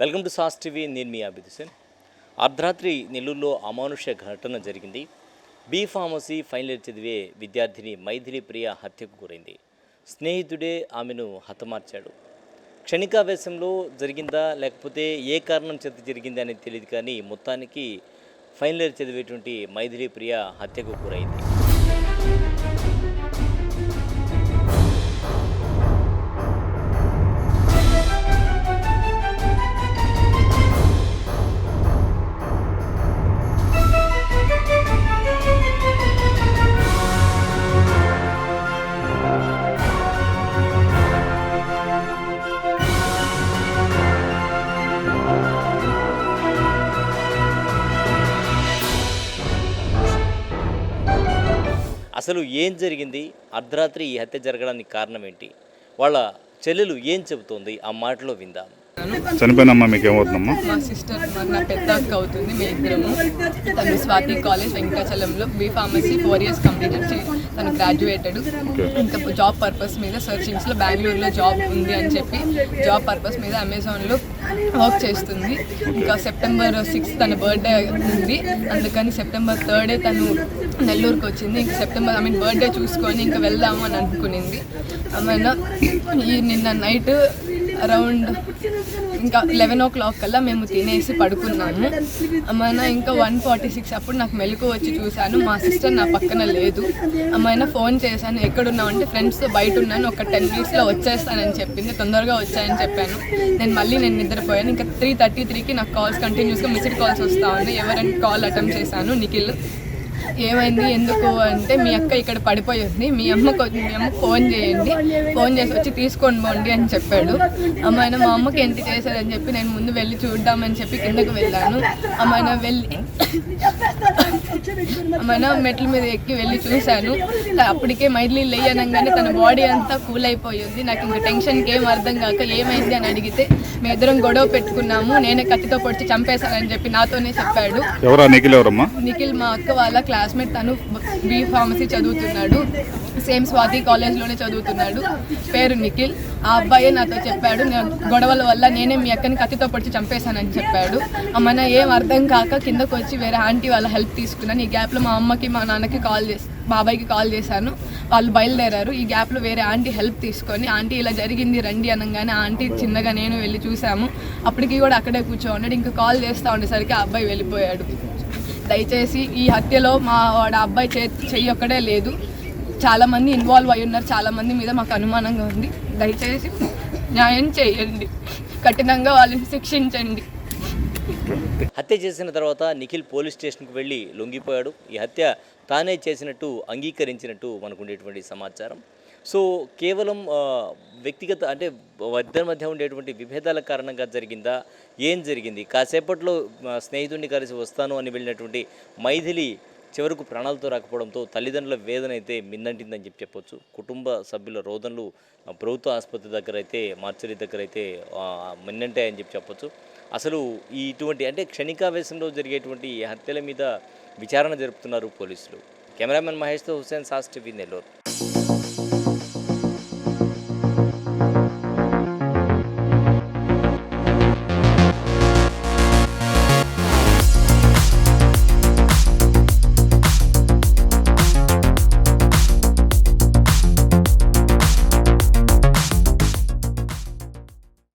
Welcome to sauce TV నేను మీ అభిదిశన్ అర్ధరాత్రి నెల్లూరులో అమానుష ఘటన జరిగింది. బీ ఫార్మసీ ఫైనల్ ఇయర్ చదివే విద్యార్థిని మైథిలి ప్రియ హత్యకు గురైంది. స్నేహితుడే ఆమెను హతమార్చాడు. క్షణికావేశంలో జరిగిందా లేకపోతే ఏ కారణం చేత జరిగిందా అనేది తెలియదు కానీ మొత్తానికి ఫైనల్ ఇయర్ చదివేటువంటి మైథిలి ప్రియ హత్యకు గురైంది. అసలు ఏం జరిగింది? అర్ధరాత్రి ఈ హత్య జరగడానికి కారణం ఏంటి? వాళ్ళ చెల్లెలు ఏం చెబుతోంది? ఆ మాటలో విందాం. చనిపోయినమ్మా మీకు ఏమవుతుందమ్మా మా సిస్టర్ నా పెద్ద అక్క అవుతుంది మీ ఇద్దరము తను Swathi college వెంకటాచలంలో B pharmacy four years completed చే- తను గ్రాడ్యుయేటెడ్ ఇంకా జాబ్ పర్పస్ మీద సర్చింగ్స్లో బెంగళూరులో జాబ్ ఉంది అని చెప్పి జాబ్ పర్పస్ మీద అమెజాన్లో వర్క్ చేస్తుంది. ఇంకా సెప్టెంబర్ సిక్స్త్ తన బర్త్డే ఉంది. అందుకని సెప్టెంబర్ థర్డే తను నెల్లూరుకి వచ్చింది. ఇంకా సెప్టెంబర్ ఐ మీన్ బర్త్డే చూసుకొని ఇంకా వెళ్దాము అని అనుకునింది. ఆమెన ఈ నిన్న నైట్ అరౌండ్ ఇంకా లెవెన్ ఓ క్లాక్ కల్లా మేము తినేసి పడుకున్నాము. అమ్మాయిన ఇంకా వన్ ఫార్టీ సిక్స్ అప్పుడు నాకు మెలకు వచ్చి చూశాను. మా సిస్టర్ నా పక్కన లేదు. అమ్మాయిన ఫోన్ చేశాను ఎక్కడున్నావు? అంటే ఫ్రెండ్స్తో బయట ఉన్నాను. ఒక టెన్ మినిట్స్లో వచ్చేస్తానని చెప్పింది. తొందరగా వచ్చాయని చెప్పాను. నేను మళ్ళీ నేను నిద్రపోయాను. ఇంకా త్రీ థర్టీ త్రీకి నాకు కాల్స్ కంటిన్యూస్గా మిస్డ్ కాల్స్ వస్తా ఉన్నాయి. ఎవరైనా కాల్ అటెంప్ట్ చేశాను. నిఖిల్ ఏమైంది ఎందుకు అంటే మీ అక్క ఇక్కడ పడిపోయి ఉంది. మీ అమ్మకు మీ అమ్మకు ఫోన్ చేయండి. ఫోన్ చేసి వచ్చి తీసుకొని పోండి అని చెప్పాడు. అమ్మాయిన మా అమ్మకి ఎంత చేశారని చెప్పి నేను ముందు వెళ్ళి చూద్దామని చెప్పి కిందకు వెళ్ళాను. అమ్మాయిన వెళ్ళి అమ్మాయిన మెట్ల మీద ఎక్కి వెళ్ళి చూశాను. అప్పటికే మైడ్లీ లేయనంగానే తన బాడీ అంతా కూల్ అయిపోయింది నాకు ఇంకా టెన్షన్కి ఏం అర్థం కాక ఏమైంది అని అడిగితే మీ ఇద్దరం గొడవ పెట్టుకున్నాము. నేనే కత్తితో పొడిచి చంపేశానని చెప్పి నాతోనే చెప్పాడు. ఎవరా? నిఖిల్ మా అక్క వాళ్ళ క్లాస్మేట్ తను బీ ఫార్మసీ చదువుతున్నాడు. సేమ్ స్వాతి కాలేజ్లోనే చదువుతున్నాడు. పేరు నిఖిల్. ఆ అబ్బాయే నాతో చెప్పాడు నేను గొడవల వల్ల నేనే మీ అక్కని కత్తితో పొడిచి చంపేశానని చెప్పాడు. అమ్మన ఏం అర్థం కాక కిందకు వచ్చి వేరే ఆంటీ వాళ్ళ హెల్ప్ తీసుకున్నాను. ఈ గ్యాప్లో మా అమ్మకి మా నాన్నకి కాల్ చేసి బాబాయ్కి కాల్ చేశాను. వాళ్ళు బయలుదేరారు. ఈ గ్యాప్లో వేరే ఆంటీ హెల్ప్ తీసుకొని ఆంటీ ఇలా జరిగింది రండి అనగానే ఆంటీ చిన్నగా నేను వెళ్ళి చూసాము అప్పటికి కూడా అక్కడే కూర్చో ఉన్నాడు ఇంకా కాల్ చేస్తూ ఉండేసరికి ఆ అబ్బాయి వెళ్ళిపోయాడు. దయచేసి ఈ హత్యలో మా వాడు అబ్బాయి చే చెయ్యి ఒక్కడే లేదు. చాలామంది ఇన్వాల్వ్ అయి ఉన్నారు. చాలామంది మీద మాకు అనుమానంగా ఉంది. దయచేసి న్యాయం చేయండి. కఠినంగా వాళ్ళని శిక్షించండి. హత్య చేసిన తర్వాత నిఖిల్ పోలీస్ స్టేషన్కి వెళ్ళి లొంగిపోయాడు. ఈ హత్య తానే చేసినట్టు అంగీకరించినట్టు మనకు ఉండేటువంటి సమాచారం. సో కేవలం వ్యక్తిగత అంటే ఇద్దరి మధ్య ఉండేటువంటి విభేదాల కారణంగా జరిగిందా? ఏం జరిగింది? కాసేపట్లో స్నేహితుడిని కలిసి వస్తాను అని వెళ్ళినటువంటి మైథిలి చివరకు ప్రాణాలతో రాకపోవడంతో తల్లిదండ్రుల వేదన అయితే మిన్నంటిందని చెప్పి చెప్పొచ్చు. కుటుంబ సభ్యుల రోదనలు ప్రభుత్వ ఆసుపత్రి దగ్గర అయితే మార్చరీ దగ్గర అయితే మిన్నంటాయని చెప్పి చెప్పొచ్చు. అసలు ఈ ఇటువంటి అంటే క్షణికావేశంలో జరిగేటువంటి ఈ హత్యల మీద విచారణ జరుపుతున్నారు పోలీసులు. కెమెరామెన్ మహేష్తో హుస్సేన్ సాస్ టీవీ నెల్లూరు.